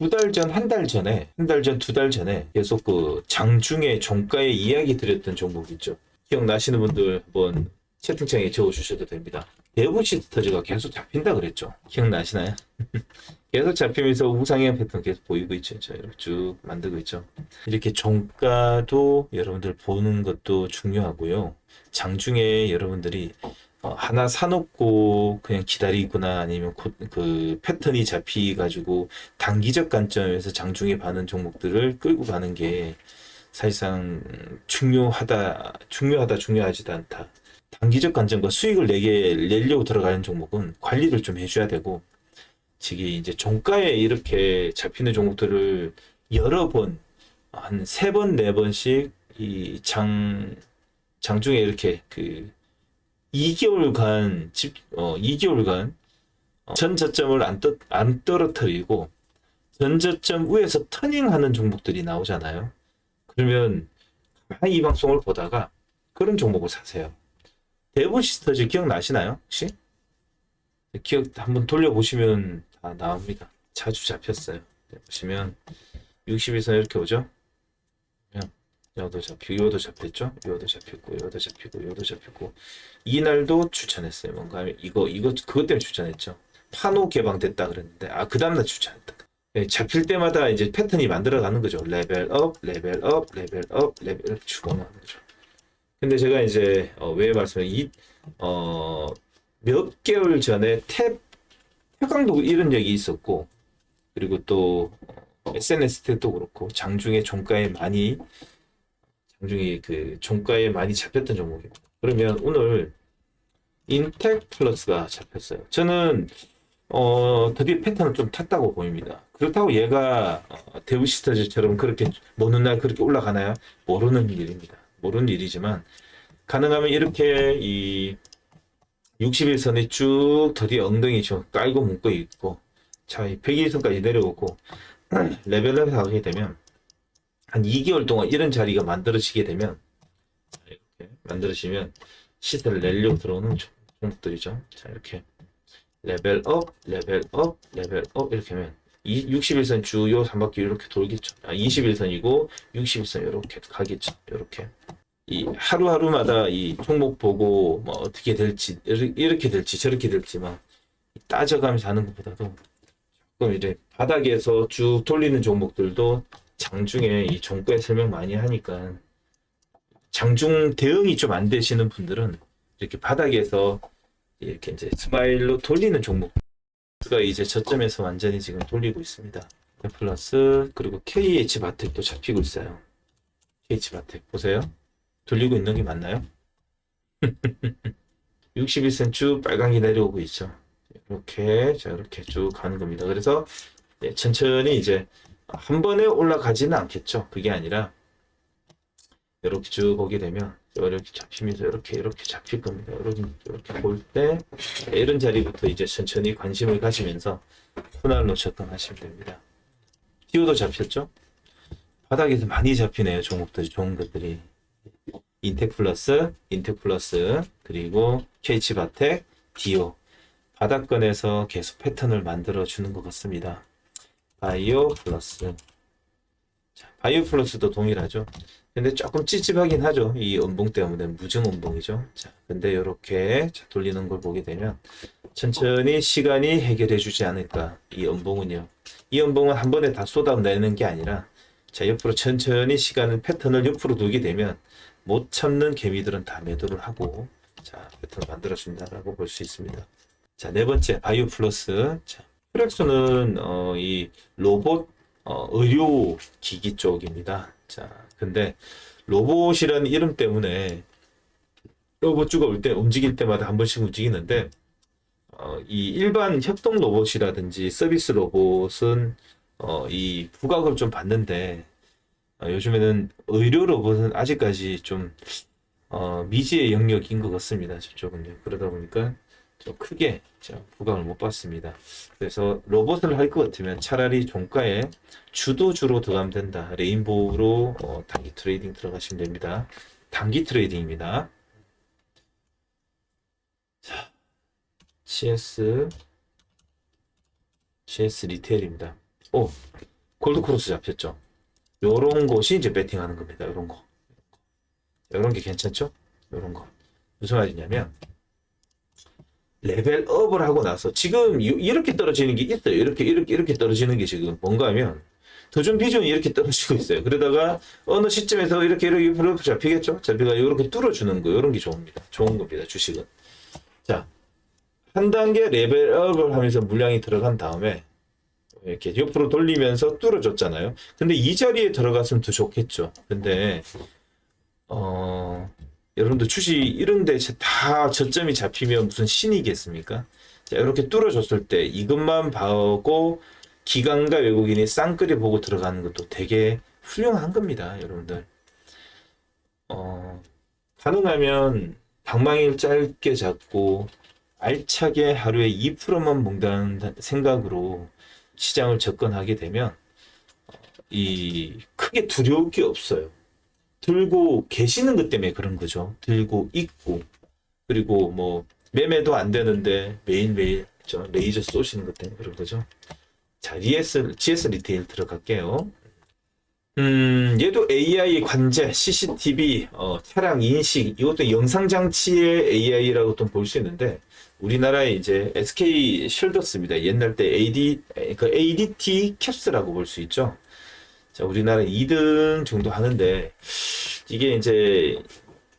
두 달 전, 한 달 전에, 한 달 전, 두 달 전에 계속 그 장중에 종가의 이야기 드렸던 종목 있죠. 기억나시는 분들 한번 채팅창에 적어주셔도 됩니다. 대부 시스터즈가 계속 잡힌다 그랬죠. 기억나시나요? 계속 잡히면서 우상향 패턴 계속 보이고 있죠. 자, 이렇게 쭉 만들고 있죠. 이렇게 종가도 여러분들 보는 것도 중요하고요. 장중에 여러분들이 어, 하나 사놓고 그냥 기다리거나 아니면 곧그 패턴이 잡히가지고 단기적 관점에서 장중에 받는 종목들을 끌고 가는 게 사실상 중요하다, 중요하다, 중요하지도 않다. 단기적 관점과 수익을 내게 내려고 들어가는 종목은 관리를 좀 해줘야 되고, 지금 이제 종가에 이렇게 잡히는 종목들을 여러 번, 한 세 번, 네 번씩 이 장, 장중에 이렇게 그 2개월간 집, 어, 2개월간 전 저점을 안, 떠, 안 떨어뜨리고 전 저점 위에서 터닝하는 종목들이 나오잖아요. 그러면 이 방송을 보다가 그런 종목을 사세요. 대부 시스터즈 기억나시나요? 혹시? 기억 한번 돌려보시면 다 나옵니다. 자주 잡혔어요. 네, 보시면 60에서 이렇게 오죠? 요도 잡히고 요도 잡혔죠? 요도 잡혔고 요도 잡히고 요도 잡혔고 이날도 추천했어요. 뭔가 이거 이거 그것 때문에 추천했죠. 파노 개방됐다 그랬는데 아 그 다음날 추천했다. 예, 잡힐 때마다 이제 패턴이 만들어가는 거죠. 레벨 업, 레벨 업, 레벨 업, 레벨 이렇게 주고는 거죠. 근데 제가 이제 어, 왜 말씀을 이어몇 개월 전에 탭 태강도 이런 얘기 있었고 그리고 또 어, SNS 때도 그렇고 장중에 종가에 많이 장중에 그 종가에 많이 잡혔던 종목입니다. 그러면 오늘 인텍 플러스가 잡혔어요. 저는 어 드디어 패턴을 좀 탔다고 보입니다. 그렇다고 얘가 어, 데브시스터즈처럼 그렇게 모는 날 그렇게 올라가나요? 모르는 일입니다. 모르는 일이지만 가능하면 이렇게 이 61선이 쭉 드디어 엉덩이 좀 깔고 묶고 있고 자, 101선까지 내려오고 레벨업에 가게 되면 한 2개월 동안 이런 자리가 만들어지게 되면 자, 이렇게 만들어지면 시세를 내려고 들어오는 종- 종목들이죠. 자, 이렇게 레벨업, 레벨업, 레벨업 이렇게 하면 이 61선 주요 3바퀴 이렇게 돌겠죠. 아, 21선이고 61선 이렇게 가겠죠. 이렇게 이 하루하루마다 이 종목 보고 뭐 어떻게 될지 이렇게 될지 저렇게 될지만 따져가면서 하는 것보다도 조금 이제 바닥에서 쭉 돌리는 종목들도 장중에 이 종가에 설명 많이 하니까 장중 대응이 좀 안 되시는 분들은 이렇게 바닥에서 이렇게 이제 스마일로 돌리는 종목가 이제 저점에서 완전히 지금 돌리고 있습니다. 플러스 그리고 KH 바텍도 잡히고 있어요. KH 바텍 보세요. 돌리고 있는 게 맞나요? 61cm 쭉 빨강이 내려오고 있죠. 이렇게 자 이렇게 쭉 가는 겁니다. 그래서 네, 천천히 이제 한 번에 올라가지는 않겠죠. 그게 아니라 이렇게 쭉 보게 되면 이렇게 잡히면서 이렇게 이렇게 잡힐 겁니다. 이렇게 이렇게 볼 때 이런 자리부터 이제 천천히 관심을 가지면서 손을 접근하시면 됩니다. 티오도 잡혔죠? 바닥에서 많이 잡히네요. 종목들이 좋은 것들이 인텍 플러스, 인텍 플러스 그리고 KH 바텍, 디오 바닥권에서 계속 패턴을 만들어 주는 것 같습니다. 바이오 플러스. 자, 바이오 플러스도 동일하죠. 근데 조금 찝찝하긴 하죠. 이 음봉 때문에 무증 음봉이죠. 자, 근데 이렇게 돌리는 걸 보게 되면 천천히 시간이 해결해 주지 않을까. 이 음봉은요. 이 음봉은 한 번에 다 쏟아내는 게 아니라 자, 옆으로 천천히 시간을 패턴을 옆으로 두게 되면 못 참는 개미들은 다 매도를 하고 자, 패턴을 만들어 준다라고 볼 수 있습니다. 자, 네 번째 바이오 플러스. 자, 프렉스는 어, 이 로봇 어, 의료 기기 쪽입니다. 자, 근데 로봇이라는 이름 때문에 로봇주가 올 때 움직일 때마다 한 번씩 움직이는데 어, 이 일반 협동 로봇이라든지 서비스 로봇은 어, 이 부각을 좀 받는데 어, 요즘에는 의료 로봇은 아직까지 좀 어, 미지의 영역인 것 같습니다. 저쪽은요. 그러다 보니까 좀 크게 저 부각을 못 받습니다. 그래서 로봇을 할 것 같으면 차라리 종가에 주도주로 들어가면 된다. 레인보우로 어, 단기 트레이딩 들어가시면 됩니다. 단기 트레이딩입니다. 자, CS, CS 리테일입니다. 오, 골드 크로스 잡혔죠. 요런 곳이 이제 배팅하는 겁니다. 요런 거. 요런 게 괜찮죠? 요런 거. 무슨 말이냐면, 레벨업을 하고 나서, 지금 이- 이렇게 떨어지는 게 있어요. 이렇게, 이렇게, 이렇게 떨어지는 게 지금 뭔가 하면, 도전 비전이 이렇게 떨어지고 있어요. 그러다가 어느 시점에서 이렇게 이렇게 이렇게 잡히겠죠? 잡히가 이렇게 뚫어주는 거 이런 게 좋습니다. 좋은 겁니다. 주식은. 자, 한 단계 레벨업을 하면서 물량이 들어간 다음에 이렇게 옆으로 돌리면서 뚫어줬잖아요. 근데 이 자리에 들어갔으면 더 좋겠죠. 근데 어 여러분들 주식 이런데 다 저점이 잡히면 무슨 신이겠습니까? 자, 이렇게 뚫어줬을 때 이것만 봐고 기관과 외국인이 쌍끌이 보고 들어가는 것도 되게 훌륭한 겁니다, 여러분들. 어, 가능하면 방망이를 짧게 잡고 알차게 하루에 2%만 먹는다는 생각으로 시장을 접근하게 되면 어, 이 크게 두려울 게 없어요. 들고 계시는 것 때문에 그런 거죠. 들고 있고 그리고 뭐 매매도 안 되는데 매일매일 저 레이저 쏘시는 것 때문에 그런 거죠. 자, GS, GS 리테일 들어갈게요. 음, 얘도 AI 관제, CCTV, 어, 차량 인식, 이것도 영상 장치의 AI라고 또볼수 있는데, 우리나라에 이제 SK 쉴더스입니다. 옛날 때 AD, 그 ADT 캡스라고 볼 수 있죠. 자, 우리나라 2등 정도 하는데, 이게 이제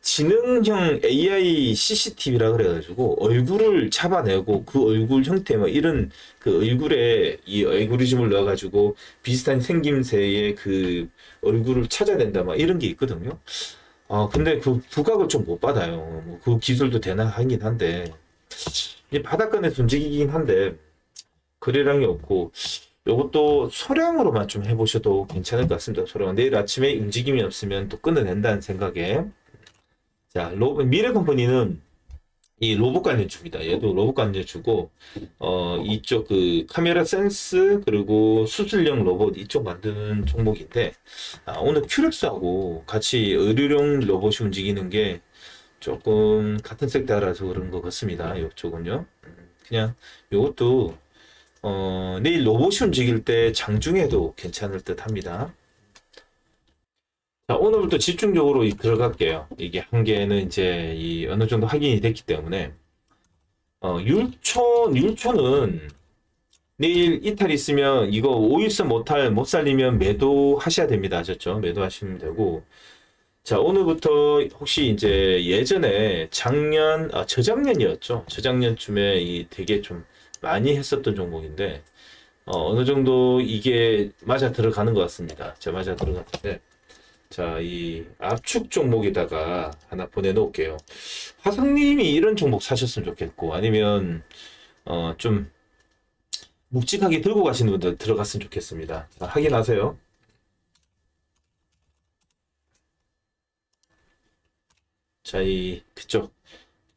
지능형 AI CCTV라 그래가지고 얼굴을 잡아내고 그 얼굴 형태 뭐 이런 그 얼굴에 이 알고리즘을 넣어가지고 비슷한 생김새의 그 얼굴을 찾아낸다 막 이런 게 있거든요. 아 근데 그 부각을 좀 못 받아요. 뭐 그 기술도 되나 하긴 한데 이 바닷가에서 움직이긴 한데 거래량이 없고 요것도 소량으로만 좀 해보셔도 괜찮을 것 같습니다. 소량 내일 아침에 움직임이 없으면 또 끊어낸다는 생각에 자, 로, 미래 컴퍼니는 이 로봇 관련주입니다. 얘도 로봇 관련주고, 어, 이쪽 그 카메라 센스, 그리고 수술용 로봇 이쪽 만드는 종목인데, 아, 오늘 큐렉스하고 같이 의료용 로봇이 움직이는 게 조금 같은 섹터라서 그런 것 같습니다. 이쪽은요. 음, 그냥 요것도, 어, 내일 로봇이 움직일 때 장중에도 괜찮을 듯 합니다. 자, 오늘부터 집중적으로 이- 들어갈게요. 이게 한 개는 이제 이 어느 정도 확인이 됐기 때문에 어, 율촌 율촌은 내일 이탈 있으면 이거 5일선 못할 못 살리면 매도 하셔야 됩니다. 아셨죠? 매도 하시면 되고 자, 오늘부터 혹시 이제 예전에 작년 아 저작년이었죠. 저작년쯤에 이 되게 좀 많이 했었던 종목인데 어, 어느 정도 이게 맞아 들어가는 것 같습니다. 자, 맞아 들어갔는데 자, 이 압축 종목에다가 하나 보내놓을게요. 화성님이 이런 종목 사셨으면 좋겠고, 아니면, 어, 좀, 묵직하게 들고 가시는 분들 들어갔으면 좋겠습니다. 자, 확인하세요. 자, 이, 그쪽.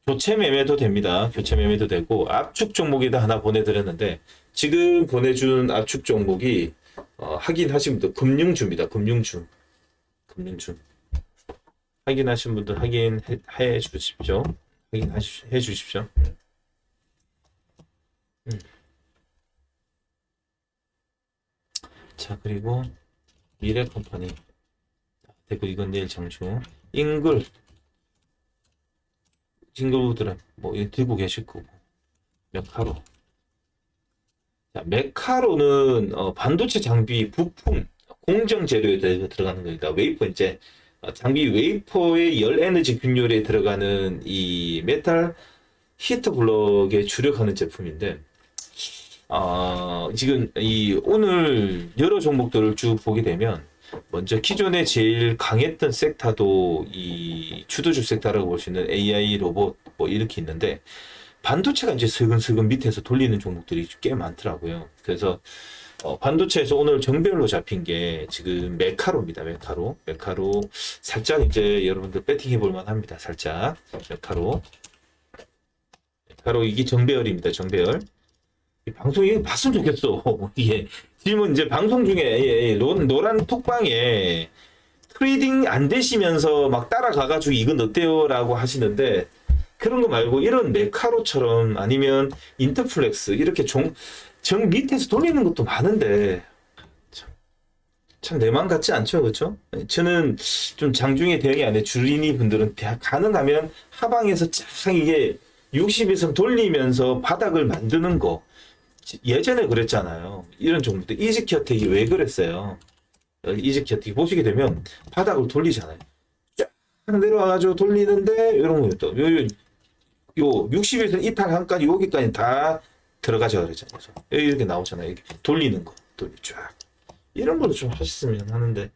교체 매매도 됩니다. 교체 매매도 되고, 압축 종목에다 하나 보내드렸는데, 지금 보내준 압축 종목이, 어, 확인하신 분들, 금융주입니다. 금융주. 금융주 확인하신 분들 확인해 주십시오. 확인해 주십시오. 음. 자 그리고 미래 컴퍼니 됐고 이건 내일 장주 잉글 잉글우드는 뭐 이거 들고 계실 거고 메카로 자 메카로는 어, 반도체 장비 부품 공정 재료에 들어가는 겁니다. 웨이퍼 이제 어, 장비 웨이퍼의 열 에너지 균열에 들어가는 이 메탈 히터 블럭에 주력하는 제품인데 어, 지금 이 오늘 여러 종목들을 쭉 보게 되면 먼저 기존에 제일 강했던 섹터도 이 주도주 섹터라고 볼 수 있는 AI 로봇 뭐 이렇게 있는데 반도체가 이제 슬근슬근 밑에서 돌리는 종목들이 꽤 많더라고요. 그래서 어, 반도체에서 오늘 정별로 잡힌 게 지금 메카로입니다. 메카로. 메카로. 살짝 이제 여러분들 배팅해 볼 만 합니다. 살짝. 메카로. 메카로 이게 정배열입니다. 정배열. 이 방송 이거 봤으면 좋겠어. 이게 질문 이제 방송 중에 예, 예, 노, 노란 톡방에 트레이딩 안 되시면서 막 따라가가지고 이건 어때요라고 하시는데 그런 거 말고 이런 메카로처럼 아니면 인터플렉스 이렇게 종, 정 밑에서 돌리는 것도 많은데 참내맘 같지 않죠, 그렇죠? 저는 좀 장중에 대응이 안 돼. 주린이 분들은 대- 가능하면 하방에서 쫙 이게 60에서 돌리면서 바닥을 만드는 거 예전에 그랬잖아요. 이런 종목들 이즈키어텍이 왜 그랬어요? 어, 이즈키어텍이 보시게 되면 바닥을 돌리잖아요. 쫙 내려와가지고 돌리는데 이런 거였다. 요, 요, 요 60에서 이탈 한까지 여기까지 다 들어가자 그랬잖아요. 이렇게 나오잖아요. 이렇게 돌리는 거, 돌리 쫙. 이런 걸로 좀 하셨으면 하는데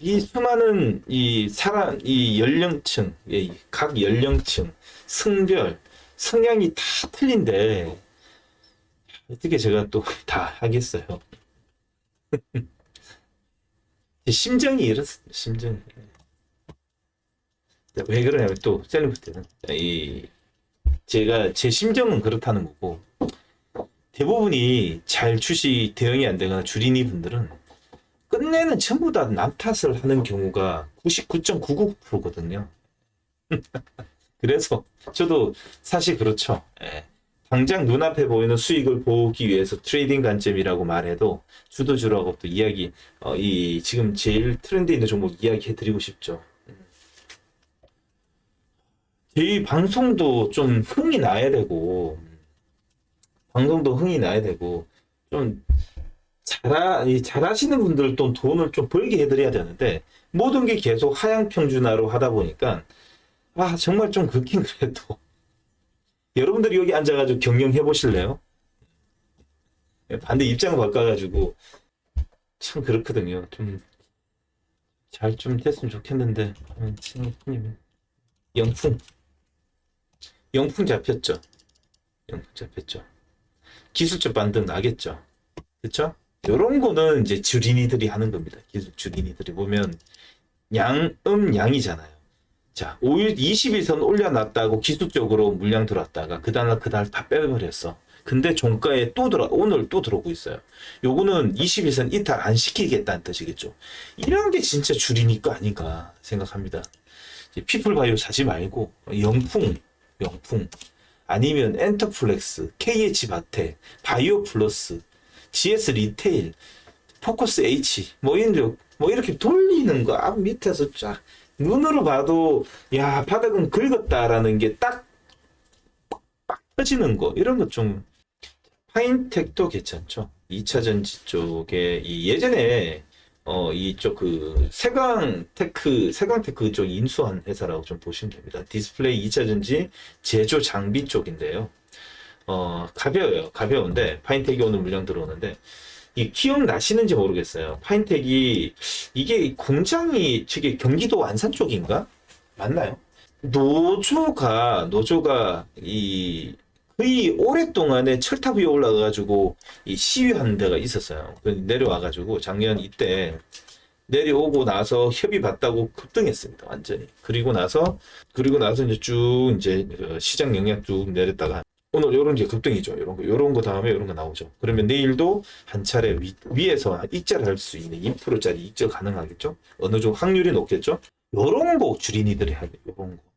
이 수많은 이 사람 이 연령층 예, 이각 연령층 성별 성향이 다 틀린데 어떻게 제가 또 다 하겠어요 제 심정이 이렇습니다 심정이 왜 그러냐면 또 셀리프 때는 이 제가 제 심정은 그렇다는 거고 대부분이 잘 출시 대응이 안 되거나 주린이 분들은 끝내는 전부 다 남 탓을 하는 경우가 99.99%거든요. 그래서 저도 사실 그렇죠. 예. 당장 눈앞에 보이는 수익을 보기 위해서 트레이딩 관점이라고 말해도 주도 주라고 또 이야기, 어, 이 지금 제일 트렌드 있는 종목 이야기해 드리고 싶죠. 음. 저희 방송도 좀 흥이 나야 되고, 방송도 흥이 나야 되고, 좀 잘하, 이 잘하시는 분들 또 돈을 좀 벌게 해드려야 되는데, 모든 게 계속 하향 평준화로 하다 보니까, 아, 정말 좀 그렇긴 그래도. 여러분들이 여기 앉아가지고 경영해 보실래요? 예, 반대 입장을 바꿔가지고, 참 그렇거든요. 좀, 잘 좀 됐으면 좋겠는데, 음, 영풍. 영풍 잡혔죠? 영풍 잡혔죠? 기술적 반등 나겠죠? 그쵸? 요런 거는 이제 주린이들이 하는 겁니다. 기술 주린이들이 보면 양 음 양이잖아요. 자, 5일 20일선 올려놨다고 기술적으로 물량 들어왔다가 그 다음날 그날 다 빼버렸어. 근데 종가에 또 들어 오늘 또 들어오고 있어요. 요거는 20일선 이탈 안 시키겠다는 뜻이겠죠. 이런 게 진짜 거 아닌가 생각합니다. 피플바이오 사지 말고 영풍, 영풍 아니면 엔터플렉스, KH바테, 바이오 플러스 GS 리테일, 포커스 H, 뭐 이런 뭐 이렇게 돌리는 거앞 밑에서 쫙 눈으로 봐도 야 바닥은 긁었다라는 게 딱 빡 터지는 거 이런 것 좀 파인텍도 괜찮죠. 2차 전지 쪽에 이 예전에 어 이쪽 그 세광테크 세광테크 쪽 인수한 회사라고 좀 보시면 됩니다. 디스플레이 2차 전지 제조 장비 쪽인데요. 어, 가벼워요. 가벼운데, 파인텍이 오늘 물량 들어오는데, 이 기억나시는지 모르겠어요. 파인텍이, 이게 공장이, 저게 경기도 안산 쪽인가? 맞나요? 노조가, 노조가, 이, 거의 오랫동안에 철탑 위에 올라가가지고, 이 시위한 데가 있었어요. 그 내려와가지고, 작년 이때, 내려오고 나서 협의 받다고 급등했습니다. 완전히. 그리고 나서, 그리고 나서 이제 쭉, 이제, 그 시장 영향 쭉 내렸다가, 오늘 요런 게 급등이죠. 요런 거, 요런 거 다음에 요런 거 나오죠. 그러면 내일도 한 차례 위, 위에서 익절할 수 있는 2%짜리 익절 가능하겠죠? 어느 정도 확률이 높겠죠? 요런 거 주린이들이 해야 돼. 요런 거.